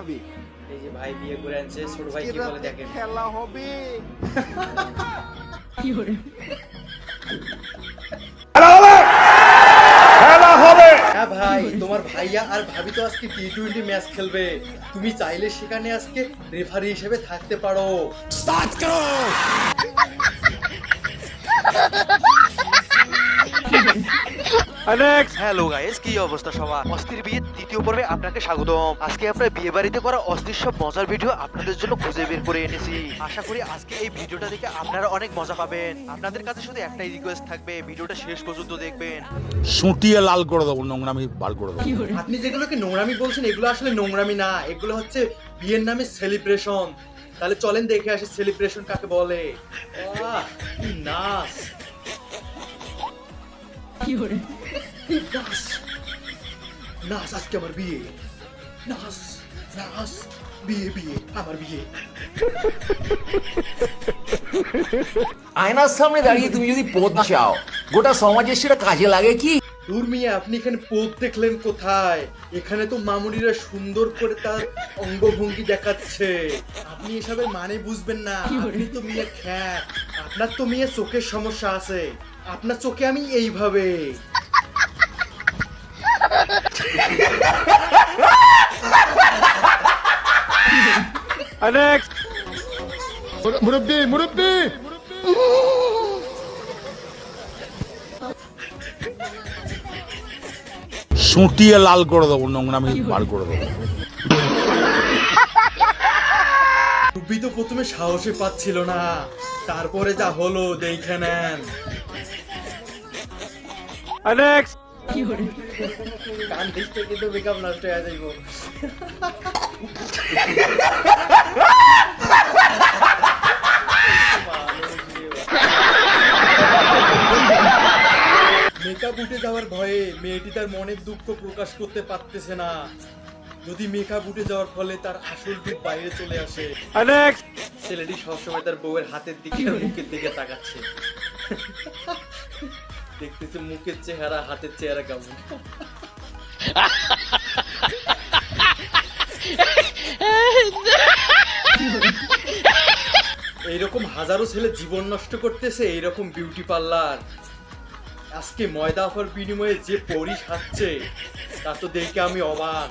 ভাবি? এই যে ভাই বিয়ে করে আনছে ছোট ভাই কি বলে দেখেন? খেলা হবে। হ্যাঁ ভাই তোমার ভাইয়া আর ভাবি তো আজকে টি টোয়েন্টি ম্যাচ খেলবে। তুমি চাইলে সেখানে আজকে রেফারি হিসেবে থাকতে পারো। হ্যালো গাইস কি অবস্থা সবার? অস্থির বিয়ে দ্বিতীয় পর্বে আপনাকে স্বাগতম। আজকে আমরা বিয়ে বাড়িতে করা অস্থির সব মজার ভিডিও আপনাদের জন্য খুঁজে বের করে এনেছি। আশা করি আজকে এই ভিডিওটা দেখে আপনারা অনেক মজা পাবেন। আপনাদের কাছে শুধু একটাই রিকোয়েস্ট থাকবে ভিডিওটা শেষ পর্যন্ত দেখবেন। সুটিয়ে লাল করে দেবো নোংরামি বার করে দেবো। আপনি যেগুলোকে নোংরামি বলছেন এগুলো আসলে নোংরামি না। এগুলো হচ্ছে বিয়ের নামে সেলিব্রেশন তাহলে চলেন দেখে আসি সেলিব্রেশন কাকে বলে। নাচ নাচ নাচ আজকে আমার বিয়ে। নাচ নাচ বিয়ে বিয়ে আমার বিয়ে। আয়নার সামনে দাঁড়িয়ে তুমি যদি পদ চাও গোটা সমাজের সেটা কাজে লাগে কি? আপনি এখানে পোত দেখলেন কোথায়? এখানে তো মামুনিরা সুন্দর করে তার অঙ্গভঙ্গি দেখাচ্ছে। আপনি এসবের মানে বুঝবেন না। আপনি তো মিয়া খ্যাত। আপনার তো মিয়া চোখের সমস্যা আছে। আপনার চোখে আমি এইভাবে। মুরব্বী মুরব্বী। সুটিয়ে লাল করে দেবো নোংরা নোংরামি বার করে দেবো। টুপি তো প্রথমে সাহসে পাচ্ছিল না। তারপরে যা হলো দেখে নেন। কান দিচ্ছে কিন্তু বেকআপ নষ্ট হয়ে যাইব। মেকআপ উঠে যাওয়ার ভয়ে মেয়েটি তার মনের দুঃখ প্রকাশ করতে পারতেছে না। যদি মেকআপ উঠে যাওয়ার ফলে তার আসল রূপ বাইরে চলে আসে অনেক ছেলেটি সবসময় তার বউয়ের হাতের দিকে মুখের দিকে তাকাচ্ছে। দেখতেছে মুখের চেহারা হাতের চেহারা কেমন। এইরকম হাজারো ছেলে জীবন নষ্ট করতেছে এইরকম বিউটি পার্লার আজকে ময়দা অফার বিনিময়ে যে পরি সাজছে তা তো দেখে আমি অবাক।